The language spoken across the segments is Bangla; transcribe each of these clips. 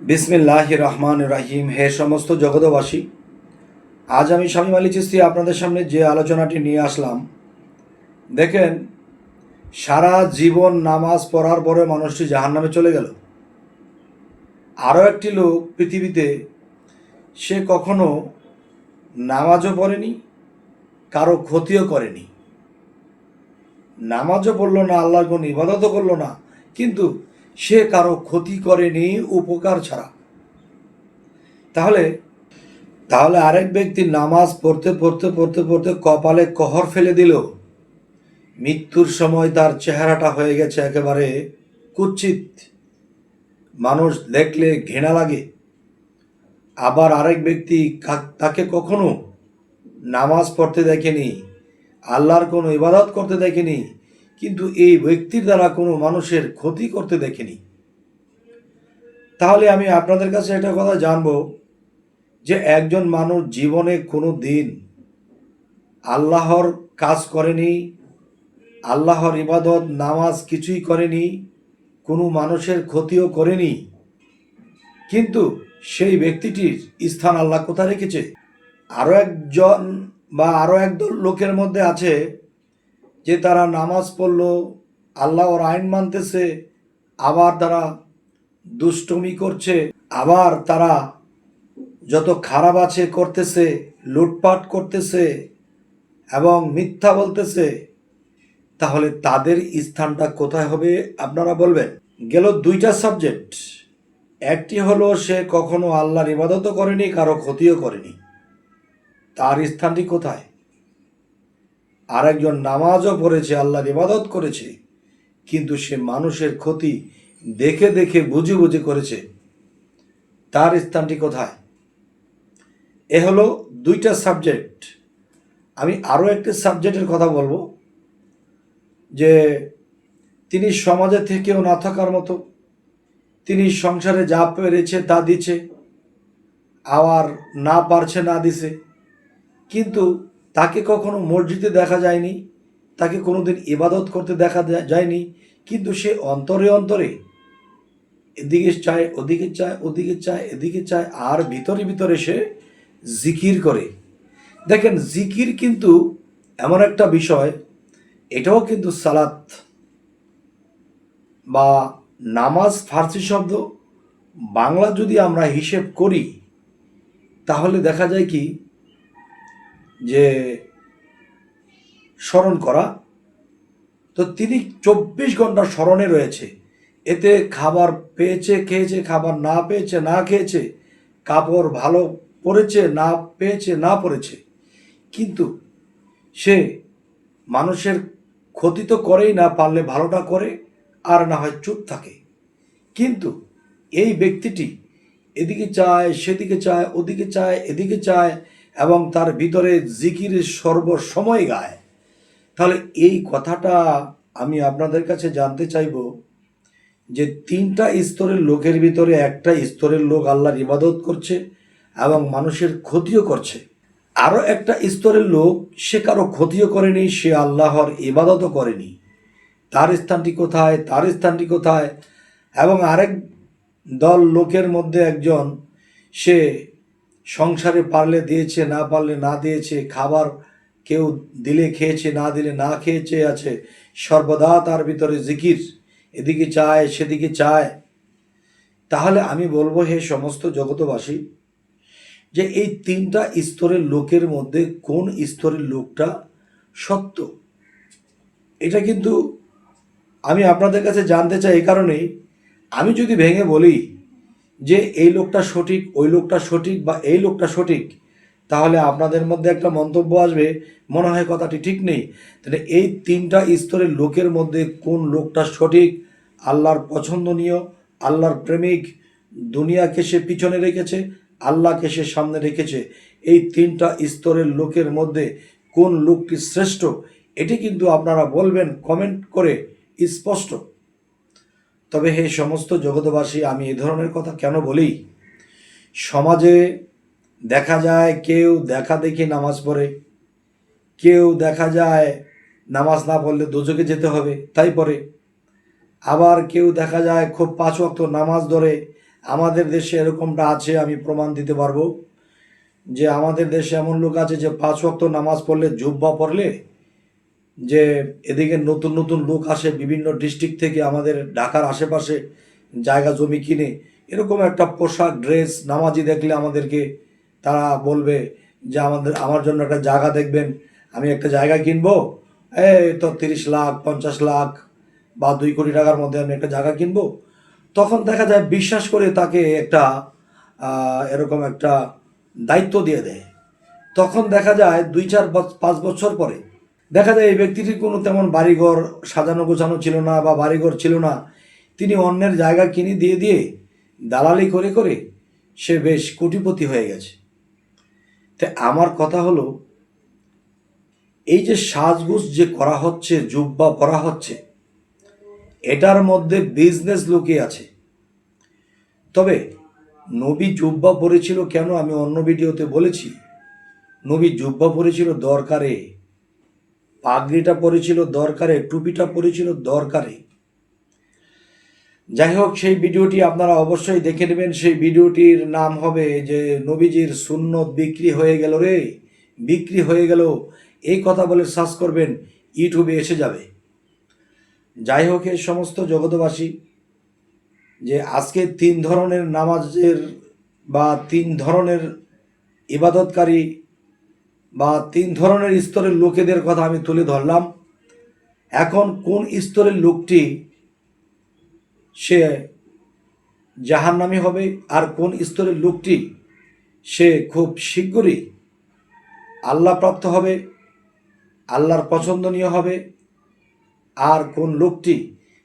বিসমিল্লাহ রহমান রাহিম। হে সমস্ত জগতবাসী আজ আমি স্বামী মালি চিস্তি আপনাদের সামনে যে আলোচনাটি নিয়ে আসলাম, দেখেন, সারা জীবন নামাজ পড়ার পরে মানুষটি জাহান্নামে চলে গেল। আরও একটি লোক পৃথিবীতে, সে কখনো নামাজও পড়েনি, কারও ক্ষতিও করেনি। নামাজও পড়ল না, আল্লাহর কোনো ইবাদতও করল না, কিন্তু সে কারও ক্ষতি করেনি উপকার ছাড়া। তাহলে তাহলে আরেক ব্যক্তি নামাজ পড়তে পড়তে পড়তে পড়তে কপালে কহর ফেলে দিল। মৃত্যুর সময় তার চেহারাটা হয়ে গেছে একেবারে কুৎসিত মানুষ দেখলে ঘৃণা লাগে। আবার আরেক ব্যক্তি তাকে কখনো নামাজ পড়তে দেখেনি, আল্লাহর কোনো ইবাদত করতে দেখেনি কিন্তু এই ব্যক্তির দ্বারা কোনো মানুষের ক্ষতি করতে দেখেনি। তাহলে আমি আপনাদের কাছে একটা কথা জানব, যে একজন মানুষ জীবনে কোনো দিন আল্লাহর কাজ করেনি, আল্লাহর ইবাদত, নামাজ কিছুই করেনি, কোনো মানুষের ক্ষতিও করেনি, কিন্তু সেই ব্যক্তিটির স্থান আল্লাহ কোথায় রেখেছে? আরও একজন বা আরও একদল লোকের মধ্যে আছে যে তারা নামাজ পড়ল, আল্লাহর আইন মানতেছে, আবার তারা দুষ্টমি করছে, আবার তারা যত খারাপ আছে করতেছে, লুটপাট করতেছে এবং মিথ্যা বলতেছে, তাহলে তাদের স্থানটা কোথায় হবে আপনারা বলবেন? গেল দুইটা সাবজেক্ট। একটি হলো, সে কখনো আল্লাহর ইবাদতও করেনি, কারও ক্ষতিও করেনি। তার স্থানটি কোথায়? আরেকজন নামাজও পড়েছে, আল্লাহর ইবাদত করেছে, কিন্তু সে মানুষের ক্ষতি দেখে দেখে বুঝে বুঝে করেছে। তার স্থানটি কোথায়? এ হলো দুইটা সাবজেক্ট। আমি আরও একটি সাবজেক্টের কথা বলব, যে তিনি সমাজে থেকেও না থাকার মতো, তিনি সংসারে যা পেরেছে তা দিচ্ছে আবার না পারছে না দিছে, কিন্তু তাকে কখনো মসজিদে দেখা যায়নি, তাকে কোনোদিন ইবাদত করতে দেখা যায়নি, কিন্তু সে অন্তরে অন্তরে এদিকে চায়, ওদিকে চায় ওদিকে চায়, এদিকে চায়, আর ভিতরে ভিতরে সে জিকির করে। দেখেন, জিকির কিন্তু এমন একটা বিষয়, এটাও কিন্তু সালাত বা নামাজ ফার্সি শব্দ, বাংলা যদি আমরা হিসেব করি, তাহলে দেখা যায় কি যে স্মরণ করা, তো তিনি চব্বিশ ঘণ্টা স্মরণে রয়েছে। এতে খাবার পেয়েছে, খেয়েছে, খাবার না পেয়েছে, না খেয়েছে, কাপড় ভালো পরেছে, না পেয়েছে, না পরেছে। কিন্তু সে মানুষের ক্ষতি তো করেই না, পারলে ভালোটা করে, আর না হয় চুপ থাকে। কিন্তু এই ব্যক্তিটি এদিকে চায়, সেদিকে চায়, ওদিকে চায়, এদিকে চায় এবং তার ভিতরে জিকিরের সর্বসময় গায়। তাহলে এই কথাটা আমি আপনাদের কাছে জানতে চাইব যে তিনটা স্তরের লোকের ভিতরে একটা স্তরের লোক আল্লাহর ইবাদত করছে এবং মানুষের ক্ষতিও করছে। আরও একটা স্তরের লোক সে কারও ক্ষতিও করেনি, সে আল্লাহর ইবাদতও করেনি। তার স্থানটি কোথায়, তার স্থানটি কোথায়? এবং আরেক দল লোকের মধ্যে একজন, সে সংসারে পারলে দিয়েছে, না পারলে না দিয়েছে, খাবার কেউ দিলে খেয়েছে, না দিলে না খেয়েছে আছে, সর্বদা তার ভিতরে জিকির, এদিকে চায়, সেদিকে চায়। তাহলে আমি বলব হে সমস্ত জগতবাসী যে এই তিনটা স্তরের লোকের মধ্যে কোন স্তরের লোকটা সত্য? এটা কিন্তু আমি আপনাদের কাছে জানতে চাই এই কারণেই। আমি যদি ভেঙে বলি যে এই লোকটা সঠিক, ওই লোকটা সঠিক বা এই লোকটা সঠিক, তাহলে আপনাদের মধ্যে একটা মন্তব্য আসবে, মনে হয় কথাটি ঠিক নেই। তাহলে এই তিনটা স্তরের লোকের মধ্যে কোন লোকটা সঠিক, আল্লাহর পছন্দনীয়, আল্লাহর প্রেমিক, দুনিয়াকে সে পিছনে রেখেছে, আল্লাহকে সে সামনে রেখেছে, এই তিনটা স্তরের লোকের মধ্যে কোন লোকটি শ্রেষ্ঠ, এটি কিন্তু আপনারা বলবেন, কমেন্ট করে স্পষ্ট। তবে হে সমস্ত জগতবাসী আমি এ ধরনের কথা কেন বলি? সমাজে দেখা যায় কেউ দেখা দেখি নামাজ পড়ে, কেউ দেখা যায় নামাজ না পড়লে দোজকে যেতে হবে, তাই পড়ে। আবার কেউ দেখা যায় খুব পাঁচ ওয়াক্ত নামাজ ধরে, আমাদের দেশে এরকমটা আছে, আমি প্রমাণ দিতে পারব, যে আমাদের দেশে এমন লোক আছে যে পাঁচ ওয়াক্ত নামাজ পড়লে জুব্বা পড়লে যে এদিকে নতুন নতুন লোক আসে, বিভিন্ন ডিস্ট্রিক্ট থেকে আমাদের ঢাকার আশেপাশে জায়গা জমি কিনে, এরকম একটা পোশাক ড্রেস নামাজি দেখলে আমাদেরকে তারা বলবে যে আমাদের, আমার জন্য একটা জায়গা দেখবেন, আমি একটা জায়গা কিনবো, এই তো তিরিশ লাখ, পঞ্চাশ লাখ বা দুই কোটি টাকার মধ্যে আমি একটা জায়গা কিনবো। তখন দেখা যায় বিশ্বাস করে তাকে একটা এরকম একটা দায়িত্ব দিয়ে দেয়। তখন দেখা যায় দুই চার পাঁচ বছর পরে দেখা যায় এই ব্যক্তিটির কোনো তেমন বাড়িঘর সাজানো গোছানো ছিল না বা বাড়িঘর ছিল না। তিনি অন্যের জায়গা কিনে দিয়ে দিয়ে দালালি করে করে সে বেশ কোটিপতি হয়ে গেছে। তা আমার কথা হলো, এই যে সাজগুজ যে করা হচ্ছে, জুব্বা করা হচ্ছে, এটার মধ্যে বিজনেস লুকিয়ে আছে। তবে নবী জুব্বা পরেছিল কেন আমি অন্য ভিডিওতে বলেছি? নবী জুব্বা পরেছিল দরকারে। পাগড়িটা পরেছিল দরকারে, টুপিটা পরেছিল দরকারে। যাই হোক, সেই ভিডিওটি আপনারা অবশ্যই দেখে নেবেন। সেই ভিডিওটির নাম হবে যে নবীজির সুন্নত বিক্রি হয়ে গেল রে, বিক্রি হয়ে গেল। এই কথা বলে সার্চ করবেন, ইউটিউবে এসে যাবে। যাই হোক, এই সমস্ত জগতবাসী যে আজকে তিন ধরনের নামাজের বা তিন ধরনের ইবাদতকারী বা তিন ধরনের স্তরের লোকেদের কথা আমি তুলে ধরলাম। এখন কোন স্তরের লোকটি সে জাহান্নামী হবে আর কোন স্তরের লোকটি সে খুব শীঘ্রই আল্লাহ প্রাপ্ত হবে, আল্লাহর পছন্দনীয় হবে, আর কোন লোকটি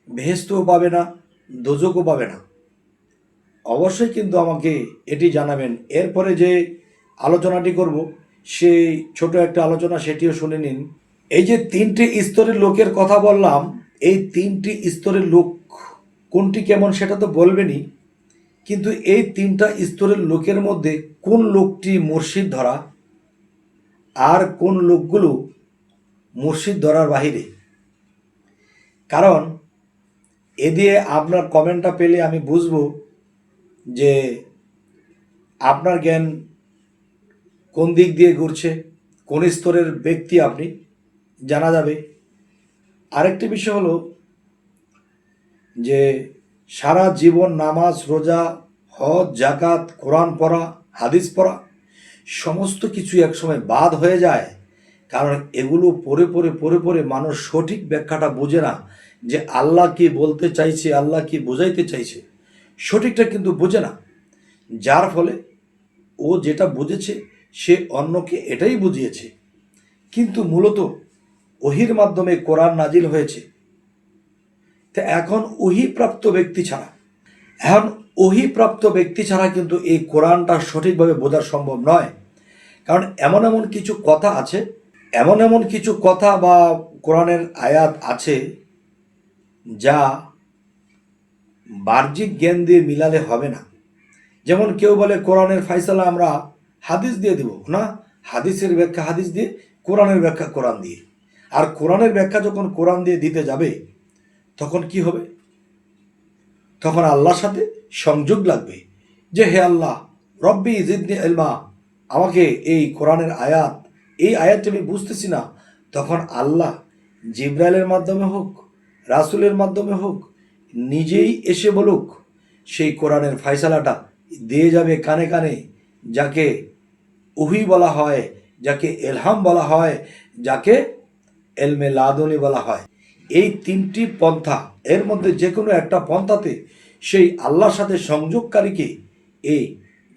ভেস্তও পাবে না, দোজকও পাবে না। অবশ্যই কিন্তু আমাকে এটি জানাবেন। এরপরে যে আলোচনাটি করব সেই ছোট একটা আলোচনা সেটিও শুনে নিন। এই যে তিনটি স্তরের লোকের কথা বললাম, এই তিনটি স্তরের লোক কোনটি কেমন সেটা তো বলবেনই, কিন্তু এই তিনটা স্তরের লোকের মধ্যে কোন লোকটি মুর্শিদ ধরা আর কোন লোকগুলো মুর্শিদ ধরার বাহিরে? কারণ এ দিয়ে আপনার কমেন্টটা পেলে আমি বুঝব যে আপনার জ্ঞান কোন দিক দিয়ে ঘুরছে, কোন স্তরের ব্যক্তি আপনি, জানা যাবে। আরেকটি বিষয় হলো যে সারা জীবন নামাজ, রোজা, হজ জাকাত কোরআন পড়া, হাদিস পড়া, সমস্ত কিছু একসময় বাদ হয়ে যায়। কারণ এগুলো পড়ে পড়ে পড়ে পড়ে মানুষ সঠিক ব্যাখ্যাটা বোঝে না যে আল্লাহ কি বলতে চাইছে, আল্লাহ কি বোঝাইতে চাইছে। সঠিকটা কিন্তু বোঝে না। যার ফলে ও যেটা বুঝেছে সে অন্যকে এটাই বুঝিয়েছে। কিন্তু মূলত ওহির মাধ্যমে কোরআন নাজিল হয়েছে। তা এখন ওহিপ্রাপ্ত ব্যক্তি ছাড়া। এখন ওহিপ্রাপ্ত ব্যক্তি ছাড়া কিন্তু এই কোরআনটা সঠিকভাবে বোঝা সম্ভব নয়। কারণ এমন এমন কিছু কথা আছে, এমন এমন কিছু কথা বা কোরআনের আয়াত আছে যা বাহ্যিক জ্ঞান দিয়ে মিলালে হবে না। যেমন কেউ বলে কোরআনের ফাইসালা আমরা হাদিস দিয়ে দেব, না? হাদিসের ব্যাখ্যা হাদিস দিয়ে, কোরআনের ব্যাখ্যা কোরআন দিয়ে। আর কোরআনের ব্যাখ্যা যখন কোরআন দিয়ে দিতে যাবে, তখন কি হবে? তখন আল্লাহর সাথে সংযোগ লাগবে যে, হে আল্লাহ, রব্বি জিদনি এলমা আমাকে এই কোরআনের আয়াত, এই আয়াতটি আমি বুঝতেছি না। তখন আল্লাহ জিব্রাইলের মাধ্যমে হোক, রাসুলের মাধ্যমে হোক, নিজেই এসে বলুক, সেই কোরআনের ফাইসালাটা দিয়ে যাবে কানে কানে, যাকে উহি বলা হয়, যাকে এলহাম বলা হয়, যাকে এলমে লাদনি বলা হয়। এই তিনটি পন্থা, এর মধ্যে যে কোনো একটা পন্থাতে সেই আল্লাহর সাথে সংযোগকারীকে এই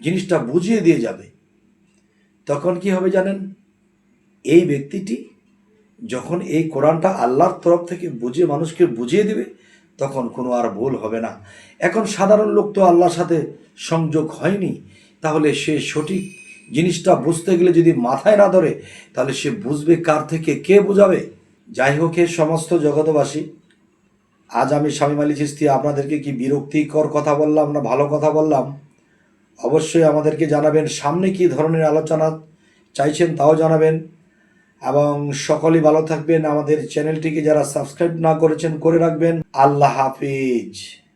জিনিসটা বুঝিয়ে দিয়ে যাবে। তখন কি হবে জানেন? এই ব্যক্তিটি যখন এই কোরআনটা আল্লাহর তরফ থেকে বুঝিয়ে মানুষকে বুঝিয়ে দেবে, তখন কোনো আর ভুল হবে না। এখন সাধারণ লোক তো আল্লাহর সাথে সংযোগ হয়নি, তাহলে সে সঠিক জিনিসটা বুঝতে গেলে যদি মাথায় না ধরে, তাহলে সে বুঝবে কার থেকে কে বোঝাবে। যাই হোক এ সমস্ত জগতবাসী আজ আমি স্বামী আলী চিস্তি আপনাদেরকে কি বিরক্তিকর কথা বললাম না ভালো কথা বললাম? অবশ্যই আমাদেরকে জানাবেন সামনে কি ধরনের আলোচনা চাইছেন তাও জানাবেন। এবং সকলেই ভালো থাকবেন, আমাদের চ্যানেলটিকে যারা সাবস্ক্রাইব না করেছেন, করে রাখবেন। আল্লাহ হাফিজ।